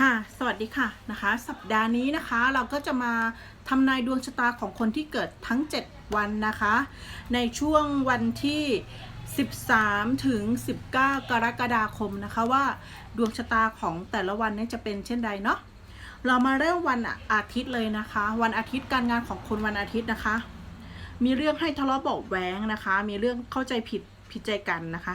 ค่ะสวัสดีค่ะนะคะ สัปดาห์นี้นะคะเราก็จะมาทำนายดวงชะตาของคนที่เกิดทั้ง 7 วันนะคะ ในช่วงวันที่ 13 ถึง 19 กรกฎาคมนะคะว่าดวงชะตาของแต่ละวันนี้จะเป็นเช่นใดเนาะเรามาเริ่มวันอาทิตย์เลยนะคะ วันอาทิตย์การงานของคนวันอาทิตย์นะคะ มีเรื่องให้ทะเลาะเบาะแว้งนะคะ มีเรื่องเข้าใจผิดผิดใจกันนะคะ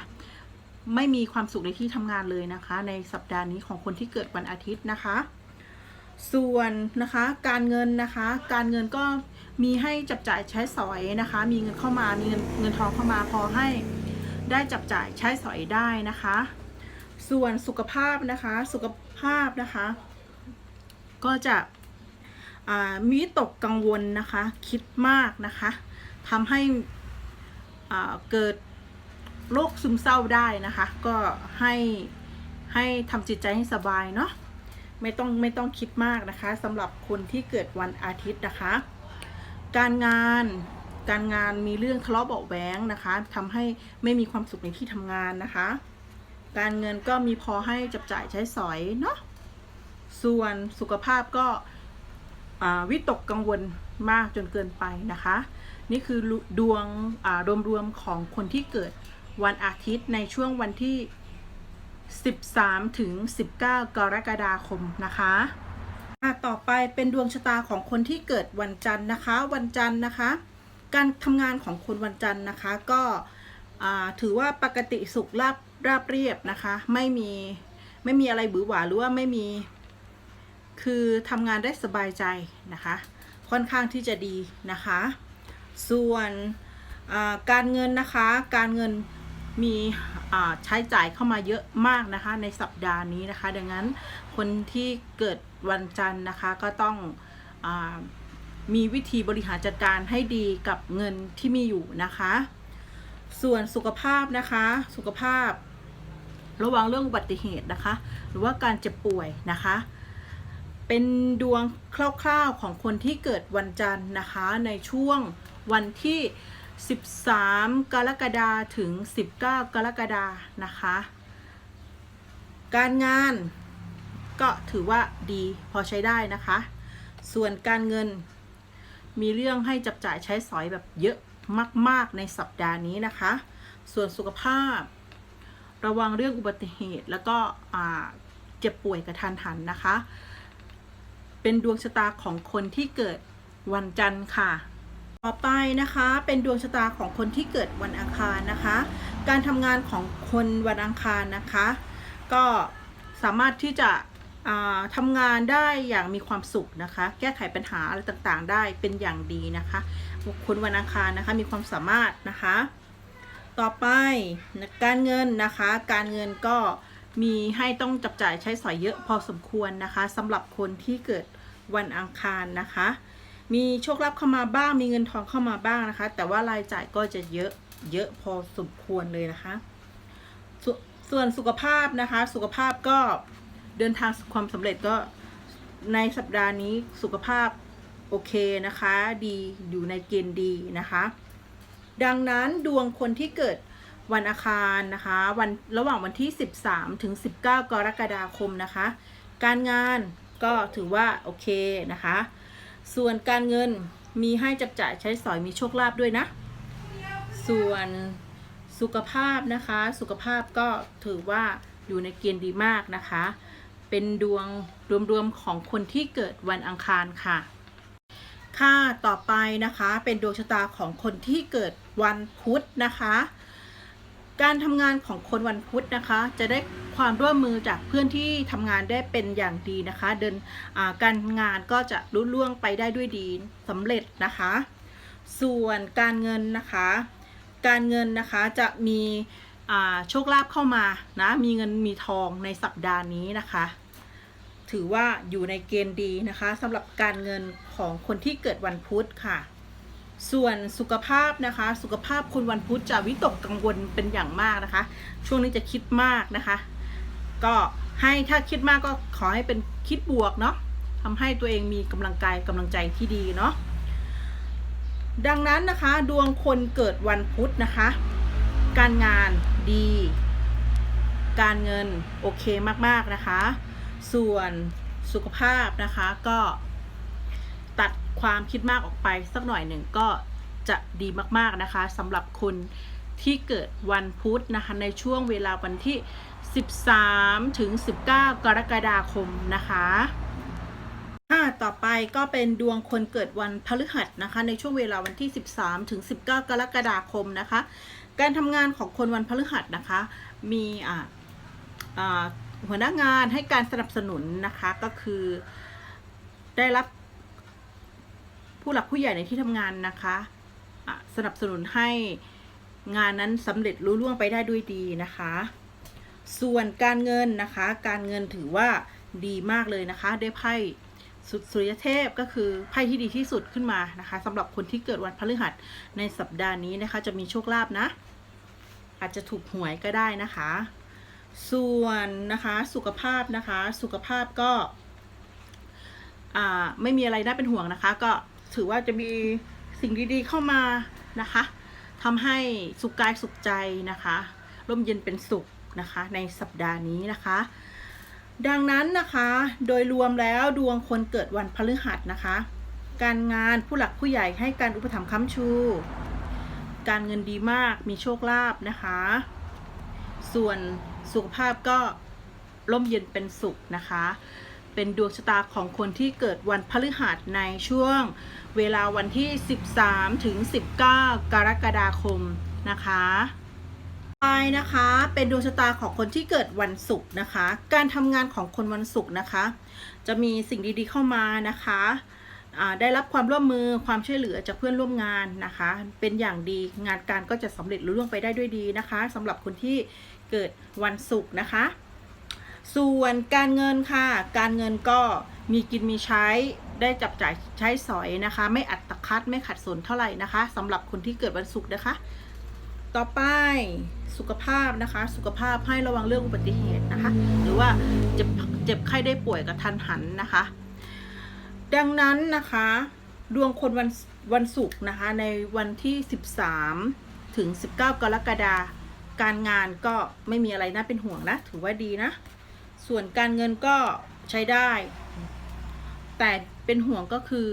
ไม่มีความสุขในที่ทำงานเลยนะคะ ในสัปดาห์นี้ของคนที่เกิดวันอาทิตย์นะคะ ส่วนนะคะการเงินนะคะ การเงินก็มีให้จับจ่ายใช้สอยนะคะ มีเงินเข้ามามีเงินเงินทองเข้ามาพอให้ได้จับจ่ายใช้สอยได้นะคะ ส่วนสุขภาพนะคะสุขภาพนะคะ ก็จะมีตกกังวลนะคะ คิดมากนะคะทำให้เกิด โรคซึมเศร้าได้นะคะ ก็ให้ให้ทำจิตใจให้สบายเนาะไม่ต้องไม่ต้องคิดมากนะคะสำหรับคนที่เกิดวันอาทิตย์นะคะ การงานการงานมีเรื่องทะเลาะเบาะแว้งนะคะทำให้ไม่มีความสุขในที่ทำงานนะคะ การเงินก็มีพอให้จับจ่ายใช้สอยเนาะส่วนสุขภาพก็วิตกกังวลมากจนเกินไปนะคะ นี่คือดวงรวมๆของคนที่เกิด วันอาทิตย์ในช่วงวันที่ 13 ถึง 19 กรกฎาคมนะคะอะต่อไปเป็นดวงชะตาของคนที่เกิดวันจันทร์นะคะ วันจันทร์นะคะ การทำงานของคนวันจันทร์นะคะก็ถือว่าปกติสุขราบราบเรียบนะคะ ไม่มีไม่มีอะไรบือหวาหรือว่าไม่มี คือทำงานได้สบายใจนะคะ ค่อนข้างที่จะดีนะคะ ส่วนการเงินนะคะ การเงิน มีใช้จ่ายเข้ามาเยอะมากนะคะ ในสัปดาห์นี้นะคะ ดังนั้นคนที่เกิดวันจันทร์นะคะก็ต้องอมีวิธีบริหารจัดการให้ดีกับเงินที่มีอยู่นะคะ ส่วนสุขภาพนะคะ สุขภาพระวังเรื่องอุบัติเหตุนะคะ หรือว่าการเจ็บป่วยนะคะ เป็นดวงคร่าวๆของคนที่เกิดวันจันทร์นะคะ ในช่วงวันที่ 13 กรกฎาถึง 19 กรกฎานะคะ การงานก็ถือว่าดีพอใช้ได้นะคะ ส่วนการเงินมีเรื่องให้จับจ่ายใช้สอยแบบเยอะมาก ๆ ในสัปดาห์นี้นะคะ ส่วนสุขภาพ ระวังเรื่องอุบัติเหตุแล้วก็เจ็บป่วยกระทันหันนะคะ เป็นดวงชะตาของคนที่เกิดวันจันทร์ค่ะ ต่อไปนะคะเป็นดวงชะตาของคนที่เกิดวันอังคารนะคะ การทำงานของคนวันอังคารนะคะ ก็สามารถที่จะทำงานได้อย่างมีความสุขนะคะ แก้ไขปัญหาอะไรต่างๆ ได้เป็นอย่างดีนะคะคนวันอังคารนะคะมีความสามารถนะคะ ต่อไปการเงินนะคะ การเงินก็มีให้ต้องจับจ่ายใช้สอยเยอะพอสมควรนะคะสำหรับคนที่เกิดวันอังคารนะคะ มีโชคลาภเข้ามาบ้าง มีเงินทองเข้ามาบ้างนะคะ แต่ว่ารายจ่ายก็จะเยอะเยอะพอสมควรเลยนะคะสส่วนสุขภาพนะคะ สุขภาพก็เดินทางความสำเร็จก็ในสัปดาห์นี้สุขภาพโอเคนะคะ ดีอยู่ในเกณฑ์ดีนะคะ ดังนั้นดวงคนที่เกิดวันอาคารนะคะ วันระหว่างวันที่ 13 ถึง 19 กรกฎาคมนะคะ การงานก็ถือว่าโอเคนะคะ ส่วนการเงินมีให้จับจ่ายใช้สอยมีโชคลาภด้วยนะ ส่วนสุขภาพนะคะ สุขภาพก็ถือว่าอยู่ในเกณฑ์ดีมากนะคะ เป็นดวงรวมๆของคนที่เกิดวันอังคารค่ะ ค่ะต่อไปนะคะเป็นดวงชะตาของคนที่เกิดวันพุธนะคะ การทำงานของคนวันพุธนะคะ จะได้ ความร่วมมือจากเพื่อนที่ทำงานได้เป็นอย่างดีนะคะ เดินการงานก็จะรุ่ล่วงไปได้ด้วยดีสำเร็จนะคะ ส่วนการเงินนะคะ การเงินนะคะจะมีโชคลาภเข้ามานะมีเงินมีทองในสัปดาห์นี้นะคะ ถือว่าอยู่ในเกณฑ์ดีนะคะสำหรับการเงินของคนที่เกิดวันพุธค่ะส่วนสุขภาพนะคะ สุขภาพคนวันพุธจะวิตกกังวลเป็นอย่างมากนะคะ ช่วงนี้จะคิดมากนะคะ ก็ให้ถ้าคิดมากก็ขอให้เป็นคิดบวกเนาะทำให้ตัวเองมีกำลังกายกำลังใจที่ดีเนาะดังนั้นนะคะดวงคนเกิดวันพุธนะคะ การงานดี การเงินโอเคมากๆนะคะ ส่วนสุขภาพนะคะก็ตัดความคิดมากออกไปสักหน่อยหนึ่งก็จะดีมากๆนะคะสำหรับคน ที่เกิดวันพุธนะคะในช่วงเวลาวันที่ 13 ถึง 19 กรกฎาคมนะคะอ่าต่อไปก็เป็นดวงคนเกิดวันพฤหัสนะคะ ในช่วงเวลาวันที่ 13 ถึง 19 กรกฎาคมนะคะ การทำงานของคนวันพฤหัสนะคะ มีอ่าอ่าหัวหน้างานให้การสนับสนุนนะคะก็คือได้รับผู้หลักผู้ใหญ่ในที่ทำงานนะคะะสนับสนุนให้ งานนั้นสำเร็จรุ่ล่วงไปได้ด้วยดีนะคะ ส่วนการเงินนะคะ การเงินถือว่าดีมากเลยนะคะ ได้ไพ่สุดสุริยเทพก็คือไพ่ที่ดีที่สุดขึ้นมานะคะสำหรับคนที่เกิดวันพฤหัสในสัปดาห์นี้นะคะ จะมีโชคลาภนะ อาจจะถูกหวยก็ได้นะคะ ส่วนนะคะสุขภาพนะคะ สุขภาพก็ไม่มีอะไรน่าเป็นห่วงนะคะ ก็ถือว่าจะมีสิ่งดีๆเข้ามานะคะ ทำให้สุขกายสุขใจนะคะร่มเย็นเป็นสุขนะคะในสัปดาห์นี้นะคะ ดังนั้นนะคะโดยรวมแล้วดวงคนเกิดวันพฤหัสนะคะ การงานผู้หลักผู้ใหญ่ให้การอุปถัมภ์ค้ำชู การเงินดีมากมีโชคลาภนะคะ ส่วนสุขภาพก็ร่มเย็นเป็นสุขนะคะ เป็นดวงชะตาของคนที่เกิดวันพฤหัสในช่วงเวลาวันที่ 13 ถึง 19 กรกฎาคมนะคะไปนะคะเป็นดวงชะตาของคนที่เกิดวันศุกร์นะคะ การทำงานของคนวันศุกร์นะคะ จะมีสิ่งดีๆเข้ามานะคะได้รับความร่วมมือความช่วยเหลือจากเพื่อนร่วมงานนะคะ เป็นอย่างดีงานการก็จะสำเร็จรุ่ล่วงไปได้ด้วยดีนะคะสำหรับคนที่เกิดวันศุกร์นะคะ ส่วนการเงินค่ะ การเงินก็มีกินมีใช้ได้จับจ่ายใช้สอยนะคะ ไม่อัดตะคัดไม่ขัดสนเท่าไหร่นะคะสำหรับคนที่เกิดวันศุกร์นะคะ ต่อไปสุขภาพนะคะ สุขภาพให้ระวังเรื่องอุบัติเหตุนะคะ หรือว่าเจ็บเจ็บไข้ได้ป่วยกับทันหันนะคะ ดังนั้นนะคะ ดวงคนวันวันศุกร์นะคะ ในวันที่ 13 ถึง 19 กรกฎาคมการงานก็ไม่มีอะไรน่าเป็นห่วงนะ ถือว่าดีนะ ส่วนการเงินก็ใช้ได้ แต่เป็นห่วงก็คือ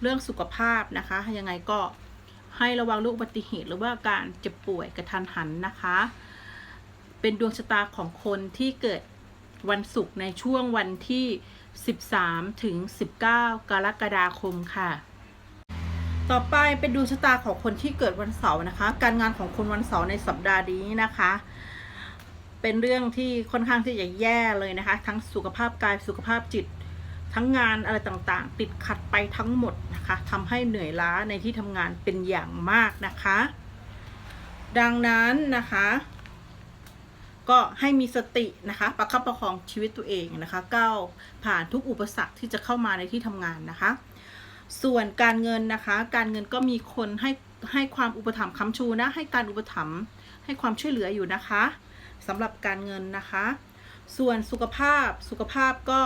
เรื่องสุขภาพนะคะ ยังไงก็ให้ระวังเรื่องอุบัติเหตุหรือว่าการเจ็บป่วยกระทันหันนะคะ เป็นดวงชะตาของคนที่เกิดวันศุกร์ในช่วงวันที่ 13 ถึง 19 กรกฎาคมค่ะ ต่อไปเป็นดวงชะตาของคนที่เกิดวันเสาร์นะคะ การงานของคนวันเสาร์ในสัปดาห์นี้นะคะ เป็นเรื่องที่ค่อนข้างที่จะแย่เลยนะคะ ทั้งสุขภาพกายสุขภาพจิต ทั้งงานอะไรต่างๆ ติดขัดไปทั้งหมดนะคะทำให้เหนื่อยล้าในที่ทำงานเป็นอย่างมากนะคะ ดังนั้นนะคะ ก็ให้มีสตินะคะ ประคับประคองชีวิตตัวเองนะคะก้าวผ่านทุกอุปสรรคที่จะเข้ามาในที่ทำงานนะคะ ส่วนการเงินนะคะ การเงินก็มีคนให้ให้ความอุปถัมภ์ค้ำชูนะให้การอุปถัมภ์ให้ความช่วยเหลืออยู่นะคะ สำหรับการเงินนะคะ ส่วนสุขภาพสุขภาพก็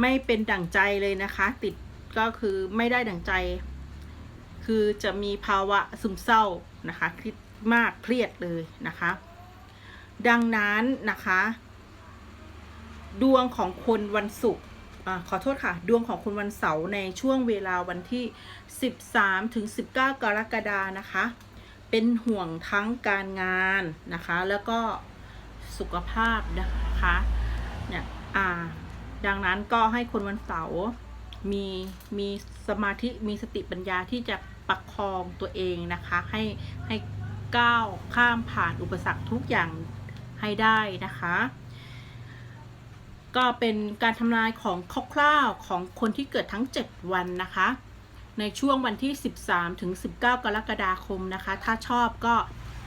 ไม่เป็นดั่งใจเลยนะคะ ติดก็คือไม่ได้ดั่งใจ คือจะมีภาวะซึมเศร้านะคะคิดมากเครียดเลยนะคะ ดังนั้นนะคะ ดวงของคนวันศุกร์ขอโทษค่ะ ดวงของคนวันเสาร์ในช่วงเวลาวันที่ 13ถึง19 กรกฎานะคะ เป็นห่วงทั้งการงานนะคะ แล้วก็สุขภาพนะคะเนี่ยอ่าดังนั้นก็ให้คนวันเสาร์มีมีสมาธิมีสติปัญญาที่จะประคองตัวเองนะคะ ให้ให้ก้าวข้ามผ่านอุปสรรคทุกอย่างให้ได้นะคะ ก็เป็นการทำนายของคร่าวๆของคนที่เกิดทั้ง 7 วันนะคะ ในช่วงวันที่ 13 ถึง 19 กรกฎาคมนะคะ ถ้าชอบก็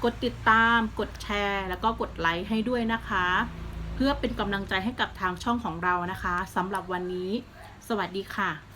กดติดตาม กดแชร์ แล้วก็กดไลค์ให้ด้วยนะคะ เพื่อเป็นกำลังใจให้กับทางช่องของเรานะคะสำหรับวันนี้ สวัสดีค่ะ